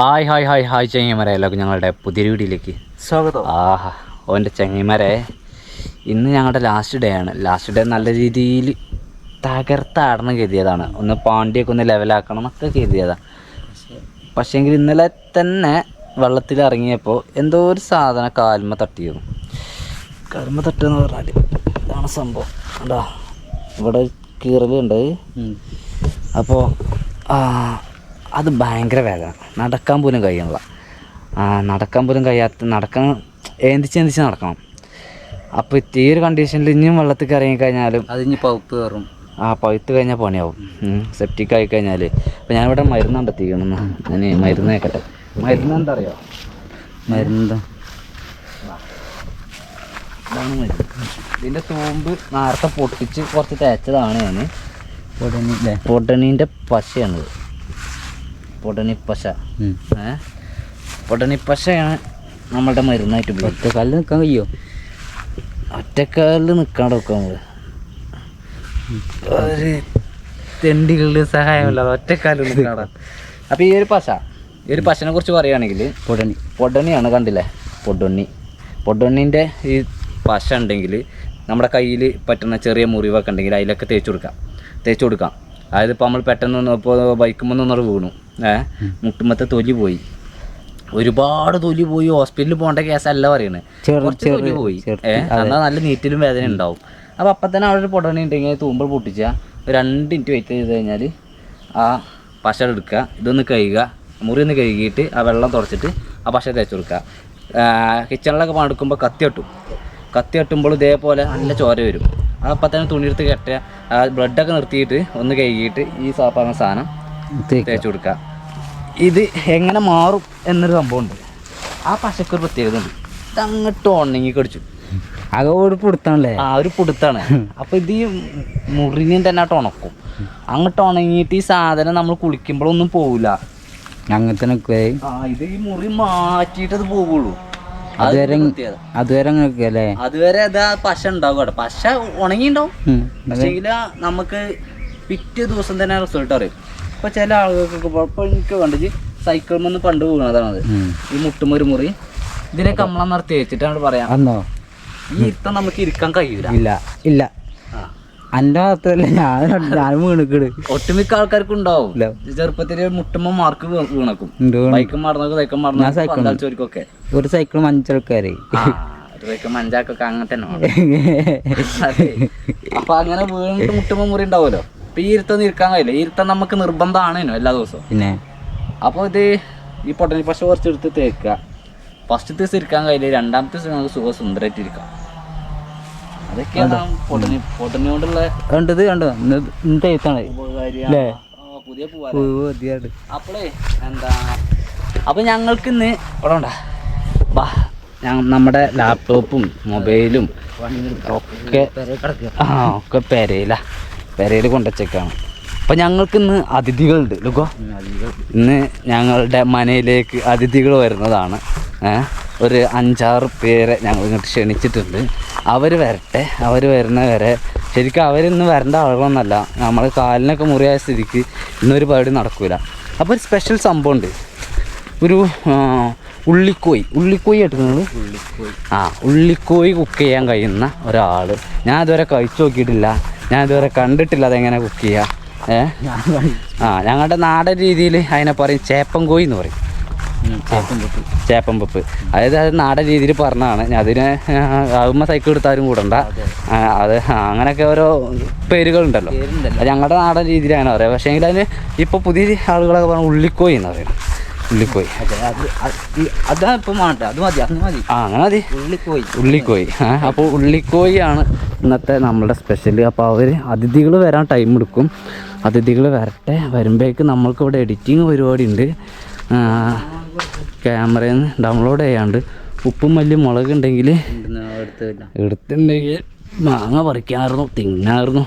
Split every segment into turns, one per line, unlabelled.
Hi hi hi hi ചങ്ങന്മാരെ എല്ലാവർക്കും ഞങ്ങളുടെ പുതിയ വീഡിയോയിലേക്ക്
സ്വാഗതം.
ആഹാ ഓന്റെ ചങ്ങന്മാരെ ഇന്ന് ഞങ്ങളുടെ ലാസ്റ്റ് ഡേ ആണ്. ലാസ്റ്റ് ഡേ നല്ല രീതിയിൽ തകർത്താടണം കരുതിയതാണ്. ഒന്ന് പാണ്ടിയൊക്കെ ഒന്ന് ലെവലാക്കണം എന്നൊക്കെ കരുതിയതാണ്. പക്ഷേങ്കിൽ ഇന്നലെ തന്നെ വെള്ളത്തിൽ ഇറങ്ങിയപ്പോൾ എന്തോ ഒരു സാധനം കാൽമ തട്ടിയിരുന്നു കാൽമ തട്ടുകയെന്ന് പറഞ്ഞാൽ ഇതാണ് സംഭവം. കണ്ടാ? ഇവിടെ കീറലുണ്ട്. അപ്പോൾ അത് ഭയങ്കര വേദന. നടക്കാൻ പോലും കഴിയുന്നില്ല. നടക്കാൻ പോലും കഴിയാത്ത നടക്കാൻ ഏന്തിച്ച് ഏന്തിച്ച് നടക്കണം. അപ്പോൾ ഈ ഒരു കണ്ടീഷനിൽ ഇനിയും വെള്ളത്തിൽ ഇറങ്ങിക്കഴിഞ്ഞാലും കഴിഞ്ഞാലും
അതിന് പൗപ്പ് കയറും.
ആ പഴുത്ത് കഴിഞ്ഞാൽ പണിയാവും. സെപ്റ്റിക് ആയി കഴിഞ്ഞാൽ അപ്പോൾ ഞാനിവിടെ മരുന്ന് കണ്ടെത്തിക്കണം ഞാൻ മരുന്ന് കേക്കട്ടെ. മരുന്ന് എന്താ അറിയോ
മരുന്ന്.
ഇതാണ് മരുന്ന്. ഇതിന്റെ തൂമ്പ് നേരത്തെ പൊട്ടിച്ച് കുറച്ച് തേച്ചതാണ് ഞാൻ പൊടണീന്റെ പശയാണിത്. പൊടണി പശ. ഏ? പൊടണി പശയാണ് നമ്മളുടെ മരുന്നായിട്ട്
ഒറ്റക്കാലിൽ നിൽക്കാൻ കഴിയോ?
ഒറ്റക്കാലിൽ നിൽക്കാണ്ട് നമ്മൾ. ഒരു തെണ്ടികളുടെ സഹായമല്ല ഒറ്റക്കാലിൽ നിൽക്കാടാ അപ്പോൾ ഈ ഒരു പശ ഈ ഒരു പശനെ കുറിച്ച് പറയുകയാണെങ്കിൽ
പൊടണി
പൊടണിയാണ് കണ്ടില്ലേ? പൊടണ്ണി പൊടണ്ണിന്റെ ഈ പശ ഉണ്ടെങ്കിൽ നമ്മുടെ കയ്യിൽ പറ്റുന്ന ചെറിയ മുറിവൊക്കെ ഉണ്ടെങ്കിൽ അതിലൊക്കെ തേച്ച് കൊടുക്കാം. തേച്ച് കൊടുക്കാം. അതായത് ഇപ്പോൾ നമ്മൾ പെട്ടെന്ന് ഇപ്പോൾ ബൈക്കുമ്പോൾ നിന്നൊരു വീണു. ഏഹ് മുട്ടുമ്പത്തെ തൊലി പോയി. ഒരുപാട് തൊലി പോയി. ഹോസ്പിറ്റലിൽ പോകേണ്ട കേസല്ല
ചെറു-
കുറച്ച് തൊലി പോയി. ഏഹ് എന്നാൽ നല്ല നീറ്റിലും വേദന ഉണ്ടാവും. അപ്പോൾ അപ്പം തന്നെ അവിടെ ഒരു പൊടണി ഉണ്ടെങ്കിൽ തൂമ്പൽ പൊട്ടിച്ച. രണ്ട് മിനിറ്റ് വെയിറ്റ് ചെയ്ത് കഴിഞ്ഞാൽ ആ പശ എടുക്കുക. ഇതൊന്ന് കഴുകുക. മുറി ഒന്ന് കഴുകിയിട്ട് ആ വെള്ളം തുടച്ചിട്ട് ആ പശ തേച്ച് കൊടുക്കുക. കിച്ചണിലൊക്കെ പണെടുക്കുമ്പോൾ കത്തി കെട്ടും കത്തി കെട്ടുമ്പോൾ ഇതേപോലെ നല്ല ചോര വരും. അപ്പം തന്നെ തുണിയെടുത്ത് കെട്ടുക. ആ ബ്ലഡൊക്കെ നിർത്തിയിട്ട് ഒന്ന് കഴുകിയിട്ട് ഈ പറഞ്ഞ സാധനം തേച്ച് കൊടുക്കുക. ഇത് എങ്ങനെ മാറും എന്നൊരു സംഭവമുണ്ട് ആ പശക്കൊരു ഒരു പ്രത്യേകത ഉണ്ട്. ഇത് അങ്ങോട്ട് ഉണങ്ങി കടിച്ചു.
അത് ഒരു പുടുത്താണല്ലേ?
ആ ഒരു പുടുത്താണ്. അപ്പോൾ ഇത് ഈ മുറിഞ്ഞും തന്നെ ആയിട്ട് ഉണക്കും. അങ്ങോട്ട് ഉണങ്ങിയിട്ട് ഈ സാധനം നമ്മൾ കുളിക്കുമ്പോഴൊന്നും പോവില്ല.
അങ്ങനത്തെ
ആ ഇത് ഈ മുറി മാറ്റിയിട്ട് അത് അത്
അതുവരെ. അതുവരെ അങ്ങനെ
അതുവരെ അത് പശ ഉണ്ടാവും പശ ഉണങ്ങിണ്ടാവും പക്ഷേങ്കിൽ നമുക്ക് പിറ്റേ ദിവസം തന്നെ റിസൾട്ട് അറിയും. ഇപ്പൊ ചില ആളുകൾക്കൊക്കെ ഇപ്പൊ- എനിക്ക് കണ്ടത് സൈക്കിൾ നിന്ന് പണ്ട് വീണതാണത് ഈ മുട്ടുമൊരു മുറി. ഇതിനെ കമ്മളം നിർത്തി വെച്ചിട്ടാണ് പറയാം. ഈ ഇത്തം നമുക്ക് ഇരിക്കാൻ കഴിയൂല.
ഇല്ല ഇല്ല. മാത്രല്ല ഞാൻ ഞാൻ വീണിക്കട്
ഒട്ടുമിക്ക ആൾക്കാർക്കും ഉണ്ടാവും ചെറുപ്പത്തിൽ മുട്ടുമ്പോ മാർക്ക് വീണക്കും. ബൈക്കും മറന്നു സൈക്കിൾ
ഞാൻ സൈക്കിൾ
മറന്നു പന്തളിച്ചവർക്കൊക്കെ
ഒരു സൈക്കിൾ
മഞ്ചൾക്കാര്. മഞ്ചാക്കൊക്കെ അങ്ങനെ തന്നെ. അപ്പൊ അങ്ങനെ വീണിട്ട് മുട്ടുമ്പോ മുറി ഉണ്ടാവുമല്ലോ? അപ്പൊ ഈ ഇരുത്തം നിൽക്കാൻ കഴിയില്ല. ഇരുത്തം നമുക്ക് നിർബന്ധമാണേനോ എല്ലാ ദിവസവും.
പിന്നെ?
അപ്പോൾ ഇത് ഈ പൊട്ടനി പശ കുറച്ചെടുത്ത് തേക്കുക. ഫസ്റ്റ് ദിവസം ഇരിക്കാൻ കഴിയില്ല. രണ്ടാമത്തെ ദിവസം നമുക്ക് സുഖം സുന്ദരമായിട്ട് ഇരിക്കാം അതൊക്കെയാണ് പൊട്ടനി പൊട്ടനി കൊണ്ടുള്ള
കണ്ടത് കണ്ടോ? ഇന്ന് തേത്താണ്
ഉപകാരി
അല്ലേ?
ആ, പുതിയ പൂവാ
മതിയാട്
അപ്പോളേ എന്താ അപ്പോൾ ഞങ്ങൾക്ക് ഇന്ന് ഇവിടെ ഉണ്ടാ? വാ നമ്മുടെ ലാപ്ടോപ്പും മൊബൈലും ഒക്കെ ആ ഒക്കെ പെരയില പെരയിൽ കൊണ്ടുവച്ചേക്കാണ് അപ്പൊ ഞങ്ങൾക്ക് ഇന്ന് അതിഥികളുണ്ട്. ലുക്കോ ഇന്ന് ഞങ്ങളുടെ മനയിലേക്ക് അതിഥികൾ വരുന്നതാണ്? ഒരു അഞ്ചാറ് പേരെ ഞങ്ങൾ ഇങ്ങോട്ട് ക്ഷണിച്ചിട്ടുണ്ട്. അവർ വരട്ടെ അവർ വരുന്ന വരെ. ശരിക്കും അവരിന്ന് വരേണ്ട ആളുകളൊന്നല്ല. നമ്മൾ കാലിനൊക്കെ മുറിയായ സ്ഥിതിക്ക് ഇന്നൊരു പരിപാടി നടക്കൂല. അപ്പോൾ ഒരു സ്പെഷ്യൽ സംഭവമുണ്ട് ഒരു ഉള്ളിക്കോയി. ഉള്ളിക്കോയി എടുക്കുന്നത് ആ ഉള്ളിക്കോയി കുക്ക് ചെയ്യാൻ കഴിയുന്ന ഒരാൾ ഞാൻ ഇതുവരെ കഴിച്ചു നോക്കിയിട്ടില്ല. ഞാൻ ഇതുവരെ കണ്ടിട്ടില്ല അതെങ്ങനെ കുക്ക് ചെയ്യുക ഏ? ആ ഞങ്ങളുടെ നാടൻ രീതിയിൽ അതിനെ പറയും ചേപ്പൻ കോയി എന്ന് പറയും. ചേപ്പൻ പപ്പ് അതായത് അത് നാടൻ രീതിയിൽ പറഞ്ഞതാണ്. അതിന് ആകുമ്പോൾ സൈക്കിൾ എടുത്താലും കൂടണ്ട. അത്. അങ്ങനെയൊക്കെ ഓരോ പേരുകളുണ്ടല്ലോ. ഞങ്ങളുടെ നാടൻ രീതിയിലാണ് പറയുക പക്ഷേ എങ്കിൽ അതിന് ഇപ്പോൾ പുതിയ ആളുകളൊക്കെ പറഞ്ഞ ഉള്ളിക്കോയി എന്ന് പറയുന്നത് ഉള്ളിക്കോയി.
അതാ ഇപ്പം വേണ്ട അത് മതി അത് മതി.
ആ അങ്ങനെ മതി. ഉള്ളിക്കോയി. ഉള്ളിക്കോയി. അപ്പോൾ ഉള്ളിക്കോയിയാണ് ഇന്നത്തെ നമ്മളുടെ സ്പെഷ്യൽ അപ്പോൾ അവർ അതിഥികൾ വരാൻ ടൈം എടുക്കും. അതിഥികൾ വരട്ടെ. വരുമ്പോഴേക്ക് നമ്മൾക്ക് ഇവിടെ എഡിറ്റിങ് പരിപാടി ഉണ്ട്. ക്യാമറയിൽ നിന്ന് ഡൗൺലോഡ് ചെയ്യാണ്ട് ഉപ്പും മല്ലി മുളക് ഉണ്ടെങ്കിൽ എടുത്തിട്ടുണ്ടെങ്കിൽ മാങ്ങ പറിക്കാമായിരുന്നു തിന്നായിരുന്നു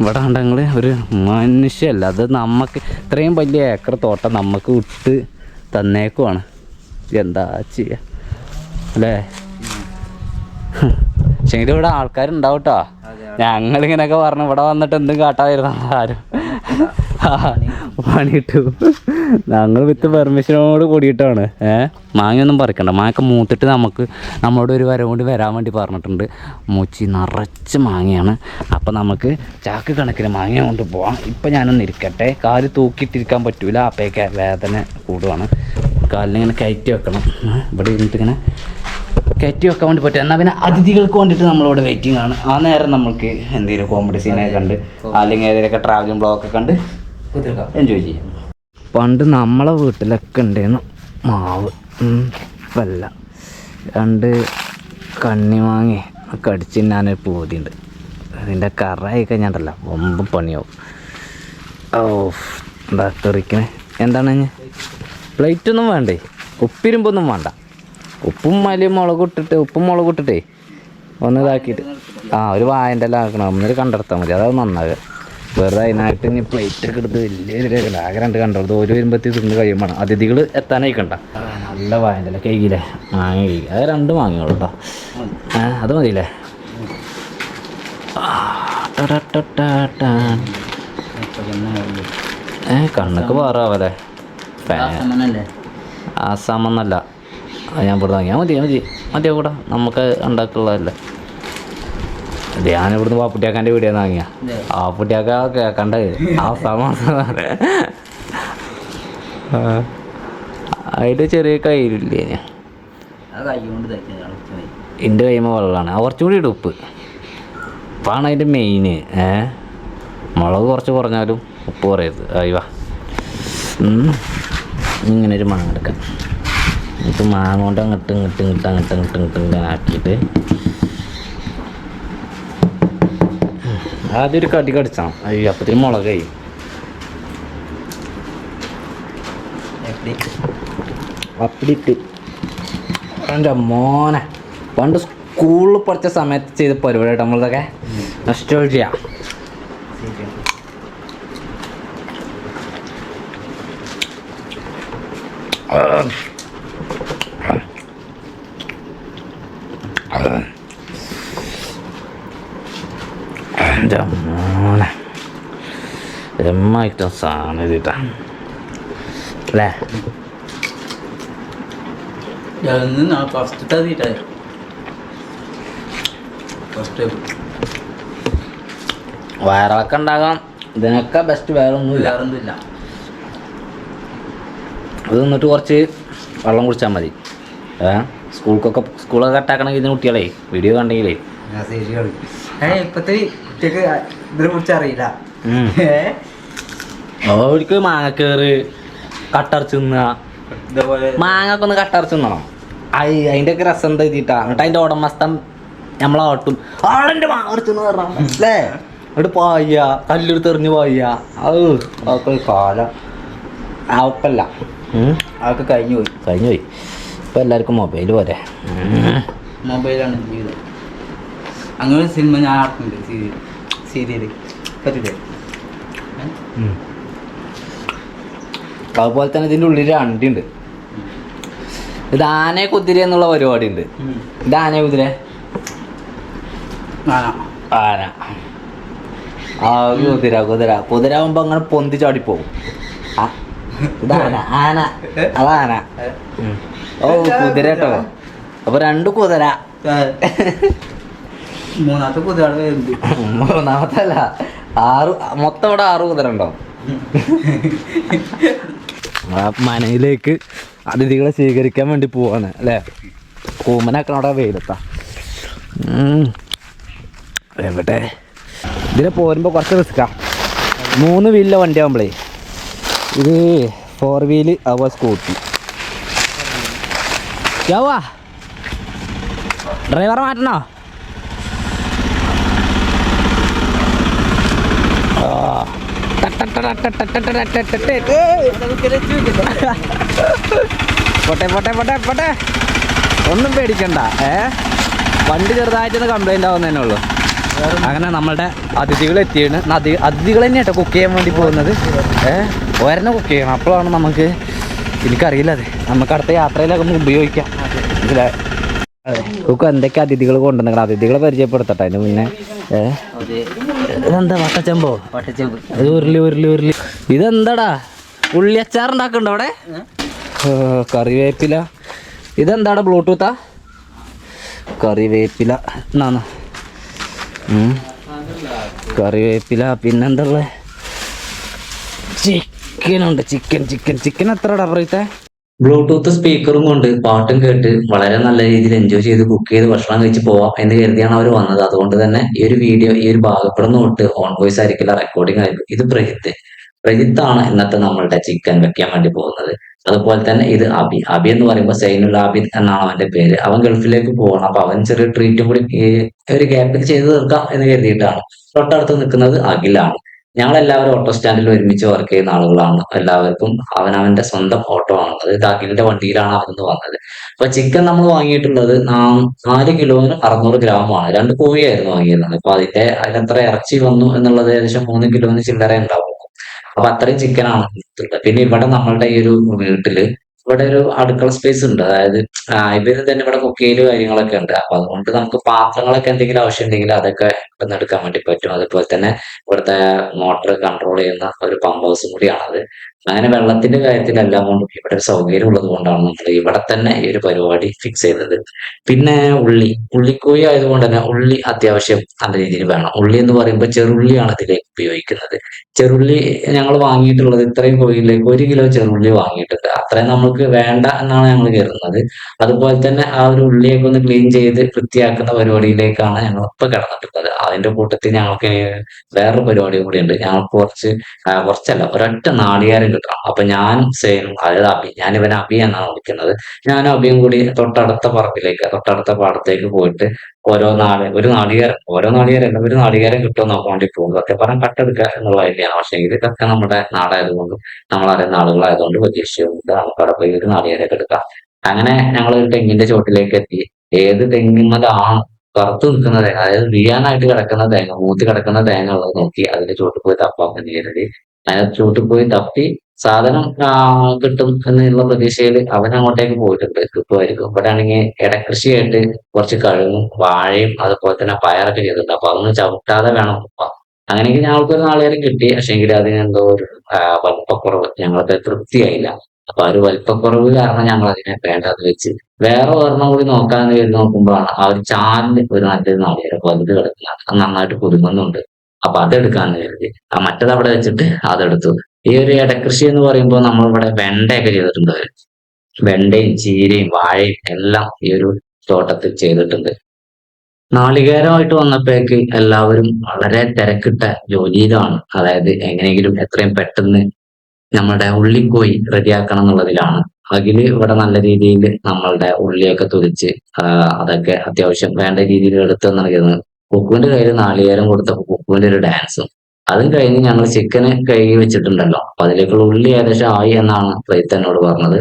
ഇവിടെ ഉണ്ടെങ്കിൽ ഒരു മനുഷ്യല്ല. അത് നമുക്ക് ഇത്രയും വലിയ ഏക്കർ തോട്ടം നമുക്ക് വിട്ട് തന്നേക്കുവാണ്. എന്താ ചെയ്യുക അല്ലേ? പക്ഷേ ഇവിടെ ആൾക്കാരുണ്ടാവും കേട്ടോ ഞങ്ങളിങ്ങനെയൊക്കെ പറഞ്ഞു ഇവിടെ വന്നിട്ട് എന്തും കാട്ടാതിരുന്ന ആരും. പണി. കിട്ടും ഞങ്ങൾ വിത്ത് പെർമിഷനോട് കൂടിയിട്ടാണ്. ഏഹ് മാങ്ങയൊന്നും പറിക്കണ്ട. മാങ്ങയൊക്കെ മൂത്തിട്ട് നമുക്ക് നമ്മളോട് ഒരു വരം കൊണ്ട് വരാൻ വേണ്ടി പറഞ്ഞിട്ടുണ്ട്. മൂച്ചി നിറച്ച് മാങ്ങയാണ്. അപ്പം നമുക്ക് ചാക്ക് കണക്കിന് മാങ്ങ കൊണ്ട് പോവാം. ഇപ്പം ഞാനൊന്ന് ഇരിക്കട്ടെ. കാൽ തൂക്കിയിട്ടിരിക്കാൻ പറ്റൂല. അപ്പോഴൊക്കെ വേദന കൂടുവാണ്. കാലിനിങ്ങനെ കയറ്റി വെക്കണം. ഇവിടെ ഇരുന്നിട്ട് ഇങ്ങനെ കയറ്റി വെക്കാൻ വേണ്ടി പറ്റും. എന്നാൽ പിന്നെ അതിഥികൾക്ക് വേണ്ടിയിട്ട് നമ്മളിവിടെ വെയിറ്റിംഗ് ആണ്. ആ നേരം നമുക്ക് എന്തെങ്കിലും കോമഡി സീനൊക്കെ കണ്ട് അല്ലെങ്കിൽ ഏതെങ്കിലുമൊക്കെ ട്രാവലിംഗ് ബ്ലോഗൊക്കെ കണ്ട് എൻജോയ് ചെയ്യാം. പണ്ട് നമ്മളെ വീട്ടിലൊക്കെ ഉണ്ടായിരുന്നു മാവ് ഇപ്പല്ല രണ്ട് കണ്ണിമാങ്ങി ഒക്കെ അടിച്ച് ഞാനൊരു പൂതിയുണ്ട്. അതിന്റെ കറായി കഴിഞ്ഞാണ്ടല്ല ഒമ്പ പണിയാവും. ഓ എന്താ തെറിക്കണേ? എന്താണ് പ്ലേറ്റ് ഒന്നും വേണ്ടേ? ഉപ്പിരുമ്പൊന്നും വേണ്ട. ഉപ്പും മലയും മുളക് ഇട്ടിട്ട് ഉപ്പും മുളക് ഇട്ടിട്ടേ ഒന്ന് ഇതാക്കിയിട്ട്. ആ ഒരു വായന്റെ എല്ലാം ആക്കണം. ഒന്നൊരു കണ്ടെടുത്താൽ മതി. അതാണ് നന്നാവുക. വെറുതെ അതിനായിട്ട് ഇനി പ്ലേറ്റ് ഒക്കെ എടുത്ത് വലിയ രേഖ ആകെ രണ്ട് കണ്ടത് ഓരോ വരുമ്പോഴത്തേക്ക് തിന്ന് കഴിയുമ്പോൾ അതിഥികൾ എത്താനായി കണ്ട നല്ല വായന്റെ ഇല കേക്കില്ലേ മാങ്ങ കേക്ക്. അത് രണ്ട് കേട്ടോ ആ അത് മതിയില്ലേ. ഏ കണ്ണൊക്കെ പാറാവല്ലേ? ആസാമെന്നല്ല ഞാൻ ഇവിടെ വാങ്ങിയാൽ മതി മതി. മതിയാ കൂടാ നമുക്ക് ഉണ്ടാക്കുള്ളതല്ലേ? ഞാൻ ഇവിടുന്ന് പാപ്പുട്ടിയാക്കാന്റെ വീഡിയോ വാങ്ങിയ
ഇതെ.
ആ പുട്ടിയാക്ക കേക്കണ്ടേ ആസാമ അതിന്റെ ചെറിയ കയ്യിലില്ലേ
കൊണ്ട്
എന്റെ കൈമ വെള്ളമാണ്. ആ കുറച്ചും കൂടി ഇടും ഉപ്പ്. ഉപ്പാണ് അതിന്റെ മെയിന് ഏ? മുളക് കുറച്ച് കുറഞ്ഞാലും ഉപ്പ് കുറയരുത്. അയ്യോ ഇങ്ങനെ ഒരു മാങ്ങ എടുക്കാം. എന്നിട്ട് മാങ്ങ കൊണ്ട് അങ്ങോട്ട് ഇങ്ങോട്ട് ഇങ്ങോട്ട് അങ്ങോട്ട് ഇങ്ങോട്ട് ഇങ്ങോട്ട് ഇങ്ങനെ ആക്കിയിട്ട് ആദ്യം ഒരു കടി കടിച്ചാണ്. അയ്യോ അപ്പത്തിന് മുളകായി അപ്പിട്ട് എന്റെ മോനെ പണ്ട് സ്കൂളിൽ പഠിച്ച സമയത്ത് ചെയ്ത പരിപാടി നമ്മളതൊക്കെ. നഷ്ടമൊഴിയ എന്റെ മോനെ എമ്മായിട്ട് സാധനം ഇതിട്ടാ അല്ലേ
ഫസ്റ്റ് തീറ്റായി ഫസ്റ്റ്
വയറിളക്കം ഉണ്ടാകാം. ഇതിനൊക്കെ ബെസ്റ്റ് വേറെ ഒന്നുമില്ല
വേറൊന്നുമില്ല.
അത് നിന്നിട്ട് കുറച്ച് വെള്ളം കുടിച്ചാൽ മതി. ഏ? സ്കൂൾക്കൊക്കെ സ്കൂളൊക്കെ കട്ടാക്കണമെങ്കിൽ ഇതിന് കുട്ടികളെ വീഡിയോ കണ്ടെങ്കിലേ.
ഇപ്പോഴത്തെ കുട്ടിക്ക് ഇതിനെ കുറിച്ച് അറിയില്ല. ഏ?
അവർക്ക് മാങ്ങക്കേറ് കട്ടറച്ച് തിന്നുക
മാങ്ങ
മാങ്ങൊക്കെ ഒന്ന് കട്ടറച്ച് തിന്നണം. അയ് അതിന്റെ ഒക്കെ രസം എന്താ എഴുതിയിട്ടാ എന്നിട്ട് അതിന്റെ ഉടമസ്ഥൻ നമ്മളെ ഓട്ടും ആളെന്റെ മാങ്ങ അടിച്ചെന്ന് പറഞ്ഞാൽ അല്ലേ? എന്നിട്ട് പായ കല്ലെടുത്ത് എറിഞ്ഞ് പായ. അത് അതൊക്കെ ഒരു കാലം ആപ്പല്ല
അതൊക്കെ കഴിഞ്ഞു പോയി.
കഴിഞ്ഞു പോയി. ഇപ്പം എല്ലാവർക്കും മൊബൈൽ പോരെ.
മൊബൈലാണ് ജീവിതം. അങ്ങനെ ഒരു സിനിമ ഞാൻ ആക്കുന്നുണ്ട് സീരിയൽ സീരിയൽ പറ്റില്ലേ.
അതുപോലെ തന്നെ ഇതിന്റെ ഉള്ളിൽ രണ്ടുണ്ട് ഇത് ആനയെ കുതിര എന്നുള്ള പരിപാടി ഉണ്ട്. ഇത് ആന കുതിര ആന. ആ കുതിര കുതിര. കുതിര ആകുമ്പോ അങ്ങനെ പൊന്തി ചാടിപ്പോവും ആ, ഇത് ആന. ആന. അതാന ഓ കുതിര കേട്ടോ. അപ്പൊ രണ്ട് കുതിര.
മൂന്നാമത്തെ കുതിര
മൂന്നാമത്തെ അല്ല. ആറ് മൊത്തം ഇവിടെ ആറ് കുതിര ഉണ്ടോ? ആ മനയിലേക്ക് അതിഥികളെ സ്വീകരിക്കാൻ വേണ്ടി പോവാണ് അല്ലേ? കൂമനാക്കണ അവിടെ വെയിലത്താ. എവിടെ? ഇതിനെ പോരുമ്പോൾ കുറച്ച് റിസ്ക്കാ മൂന്ന് വീലിലെ വണ്ടി ആകുമ്പോഴേ ഇത് ഫോർ വീൽ അതുപോലെ സ്കൂട്ടി യാവാ ഡ്രൈവർ മാറ്റണോ ആ. പോട്ടെ പൊട്ടെ പൊട്ടെ പൊട്ടെ. ഒന്നും പേടിക്കണ്ട ഏ? വണ്ടി ചെറുതായിട്ട് കംപ്ലൈന്റ് ആവുന്നതന്നെ ഉള്ളൂ. അങ്ങനെ നമ്മളുടെ അതിഥികൾ എത്തിയാണ് അതി അതിഥികൾ തന്നെയാട്ടോ കുക്ക് ചെയ്യാൻ വേണ്ടി പോകുന്നത്. ഏ? ഒരെണ്ണം കുക്ക് ചെയ്യണം. അപ്പോഴാണ് നമുക്ക് എനിക്കറിയില്ല അത്. നമുക്ക് അടുത്ത യാത്രയിലൊക്കെ നമുക്ക് ഉപയോഗിക്കാം. കുക്ക് എന്തൊക്കെ അതിഥികൾ കൊണ്ടുവന്നിരിക്കണം? അതിഥികളെ പരിചയപ്പെടുത്തട്ടെ അതിന് മുന്നേ. ഏ?
അതെ ഇതെന്താ വട്ടച്ചമ്പോ? അത് ഉരുളി ഉരുളി ഉരുളി. ഇതെന്താടാ? ഉള്ളി അച്ചാർ ഉണ്ടാക്കണ്ടോ അവിടെ കറിവേപ്പില. ഇതെന്താടാ ബ്ലൂടൂത്താ? കറിവേപ്പില. എന്നാന്ന് കറിവേപ്പില പിന്നെന്താ ഉള്ളത് ചിക്കനുണ്ട്. Chicken chicken. ചിക്കൻ എത്രടാ പറയത്തെ
ബ്ലൂടൂത്ത് സ്പീക്കറും കൊണ്ട് പാട്ടും കേട്ട് വളരെ നല്ല രീതിയിൽ എൻജോയ് ചെയ്ത് കുക്ക് ചെയ്ത് ഭക്ഷണം കഴിച്ച് പോവാം എന്ന് കരുതിയാണ് അവർ വന്നത്. അതുകൊണ്ട് തന്നെ ഈ ഒരു വീഡിയോ ഈ ഒരു ഭാഗപ്പെടുന്ന തൊട്ട് ഓൺ വോയിസ് ആയിരിക്കില്ല റെക്കോർഡിംഗ് ആയിരിക്കും. ഇത് പ്രജിത്ത്. പ്രജിത്താണ് ഇന്നത്തെ നമ്മളുടെ ചിക്കൻ വെക്കാൻ വേണ്ടി പോകുന്നത്. അതുപോലെ തന്നെ ഇത് അബി അബി എന്ന് പറയുമ്പോൾ സൈനുൽ ആബിദ് എന്നാണ് അവന്റെ പേര്. അവൻ ഗൾഫിലേക്ക് പോകണം അപ്പൊ അവൻ ചെറിയ ട്രീറ്റും കൂടി ഒരു ഗ്യാപ്പിൽ ചെയ്തു തീർക്കാം എന്ന് കരുതിയിട്ടാണ്. തൊട്ടടുത്ത് നിൽക്കുന്നത് അഖിലാണ്. ഞങ്ങളെല്ലാവരും ഓട്ടോ സ്റ്റാൻഡിൽ ഒരുമിച്ച് വർക്ക് ചെയ്യുന്ന ആളുകളാണ്. എല്ലാവർക്കും അവനവന്റെ സ്വന്തം ഓട്ടോ ആണ്. അത് അഖിലിന്റെ വണ്ടിയിലാണ് അവന്ന് വന്നത്. അപ്പൊ ചിക്കൻ നമ്മൾ വാങ്ങിയിട്ടുള്ളത് നാല് കിലോന് അറുന്നൂറ് ഗ്രാമാണ് രണ്ട് കോഴിയായിരുന്നു വാങ്ങിയിരുന്നത്. അപ്പൊ അതിന്റെ അതിനെത്ര ഇറച്ചി വന്നു എന്നുള്ളത് ഏകദേശം മൂന്ന് കിലോന് ചില്ലറ ഉണ്ടാവും. അപ്പൊ അത്രയും ചിക്കനാണ് പിന്നെ ഇവിടെ നമ്മളുടെ ഈ ഒരു വീട്ടിൽ ഇവിടെ ഒരു അടുക്കള സ്പേസ് ഉണ്ട്. അതായത് ഇവർ തന്നെ ഇവിടെ കുക്കിയിൽ കാര്യങ്ങളൊക്കെ ഉണ്ട്. അപ്പൊ അതുകൊണ്ട് നമുക്ക് പാത്രങ്ങളൊക്കെ എന്തെങ്കിലും ആവശ്യം ഉണ്ടെങ്കിൽ അതൊക്കെ ഇവിടുന്ന് എടുക്കാൻ വേണ്ടി പറ്റും. അതുപോലെ തന്നെ ഇവിടുത്തെ മോട്ടർ കൺട്രോൾ ചെയ്യുന്ന ഒരു പമ്പ് ഹൗസും കൂടിയാണത്. അങ്ങനെ വെള്ളത്തിന്റെ കാര്യത്തിൽ എല്ലാം കൊണ്ടും ഇവിടെ ഒരു സൗകര്യം ഉള്ളത് കൊണ്ടാണ് നമ്മൾ ഇവിടെ തന്നെ ഈ ഒരു പരിപാടി ഫിക്സ് ചെയ്തത്. പിന്നെ ഉള്ളി ഉള്ളിക്കോഴി ആയതുകൊണ്ട് തന്നെ ഉള്ളി അത്യാവശ്യം നല്ല രീതിയിൽ വേണം. ഉള്ളി എന്ന് പറയുമ്പോൾ ചെറുള്ളിയാണ് ഇതിലേക്ക് ഉപയോഗിക്കുന്നത്. ചെറുള്ളി ഞങ്ങൾ വാങ്ങിയിട്ടുള്ളത് ഇത്രയും കോഴിയിലേക്ക് ഒരു കിലോ ചെറുള്ളി വാങ്ങിയിട്ടുണ്ട്. അത്രയും നമുക്ക് വേണ്ട എന്നാണ് ഞങ്ങൾ കരുതുന്നത്. അതുപോലെ തന്നെ ആ ഒരു ഉള്ളിയൊക്കെ ഒന്ന് ക്ലീൻ ചെയ്ത് വൃത്തിയാക്കുന്ന പരിപാടിയിലേക്കാണ് ഞങ്ങൾ ഇപ്പൊ കിടന്നിട്ടുള്ളത്. അതിന്റെ കൂട്ടത്തിൽ ഞങ്ങൾക്ക് വേറൊരു പരിപാടിയും കൂടി ഉണ്ട്. ഞങ്ങൾക്ക് കുറച്ച് കുറച്ചല്ല ഒരൊറ്റ നാളികേരം കിട്ടണം അപ്പൊ ഞാൻ സേനും അതായത് അബി ഞാൻ ഇവനെ അബി എന്നാണ് വിളിക്കുന്നത്. ഞാനും അബിയും കൂടി തൊട്ടടുത്ത പറമ്പിലേക്ക് തൊട്ടടുത്ത പാടത്തേക്ക് പോയിട്ട് ഓരോ നാളെ ഒരു നാളികേരം ഓരോ നാളികേരം ഒരു നാളികേരം കിട്ടും നോക്കാൻ വേണ്ടി പോകും സത്യം പറഞ്ഞാൽ കട്ടെടുക്കുക എന്നുള്ള ഐഡിയാണ് പക്ഷെ ഇതൊക്കെ നമ്മുടെ നാടായതുകൊണ്ടും നമ്മളറിയുന്ന ആളുകളായതുകൊണ്ട് പ്രതീക്ഷയുണ്ട് നമുക്കവിടെ പോയി ഒരു നാളികേരമൊക്കെ എടുക്കാം. അങ്ങനെ ഞങ്ങൾ ഒരു തെങ്ങിന്റെ ചോട്ടിലേക്ക് എത്തി. ഏത് തെങ്ങിന്മതാണ് പുറത്തു നിൽക്കുന്ന തേങ്ങ. അതായത് വീയാനായിട്ട് കിടക്കുന്ന തേങ്ങ മൂത്തി കിടക്കുന്ന തേങ്ങ ഉള്ളത് നോക്കി അതിന്റെ ചോട്ടിൽ പോയി തപ്പാൻ നേരിടി അതിന്റെ ചോട്ടിൽ പോയി തപ്പി സാധനം കിട്ടും എന്നുള്ള പ്രതീക്ഷയിൽ അവൻ അങ്ങോട്ടേക്ക് പോയിട്ടുണ്ട് കിട്ടുമായിരിക്കും ഇവിടെ ആണെങ്കിൽ കുറച്ച് കഴുകും വാഴയും അതുപോലെ തന്നെ പയറൊക്കെ ചെയ്തിട്ടുണ്ട്. അപ്പൊ അതൊന്നും ചവിട്ടാതെ വേണം അങ്ങനെയെങ്കിൽ ഞങ്ങൾക്ക് ഒരു നാളേരം കിട്ടി. പക്ഷെങ്കിൽ അതിന് എന്തോ ഒരു വലിപ്പക്കുറവ് ഞങ്ങൾക്ക് തൃപ്തിയായില്ല. അപ്പൊ ആ ഒരു വലിപ്പക്കുറവ് കാരണം ഞങ്ങൾ അതിനെ വേണ്ടത് വെച്ച് വേറെ ഒരെണ്ണം കൂടി നോക്കാന്ന് കരുതി നോക്കുമ്പോഴാണ് ആ ഒരു ചാലിന് ഒരു നല്ലൊരു നാളികേരം വലുത് കിടക്കുന്നത്. അത് നന്നായിട്ട് കുരുങ്ങുന്നുണ്ട്. അപ്പൊ അതെടുക്കാന്ന് കരുതി. ആ മറ്റത് അവിടെ വെച്ചിട്ട് അതെടുത്തു. ഈ ഒരു ഇടകൃഷി എന്ന് പറയുമ്പോൾ നമ്മൾ ഇവിടെ വെണ്ടയൊക്കെ ചെയ്തിട്ടുണ്ട്. വെണ്ടയും ചീരയും വാഴയും എല്ലാം ഈ ഒരു തോട്ടത്തിൽ ചെയ്തിട്ടുണ്ട്. നാളികേരമായിട്ട് വന്നപ്പോഴേക്ക് എല്ലാവരും വളരെ തിരക്കിട്ട ജോലിയിലാണ്. അതായത് എങ്ങനെയെങ്കിലും എത്രയും പെട്ടെന്ന് നമ്മുടെ ഉള്ളിക്കോയി റെഡിയാക്കണം എന്നുള്ളതിലാണ്. അതിൽ ഇവിടെ നല്ല രീതിയിൽ നമ്മളുടെ ഉള്ളിയൊക്കെ തുരിച്ച് അതൊക്കെ അത്യാവശ്യം വേണ്ട രീതിയിൽ എടുത്തു നൽകുന്നത് കുക്കുവിന്റെ കയ്യിൽ നാളികേരം കൊടുത്തപ്പോൾ കുക്കുവിന്റെ ഒരു ഡാൻസും അതും കഴിഞ്ഞ് ഞങ്ങൾ ചിക്കന് കഴുകി വെച്ചിട്ടുണ്ടല്ലോ. അപ്പൊ അതിലേക്കുള്ള ഉള്ളി ഏകദേശം ആയി എന്നാണ് പ്രൈത്ത് എന്നോട് പറഞ്ഞത്.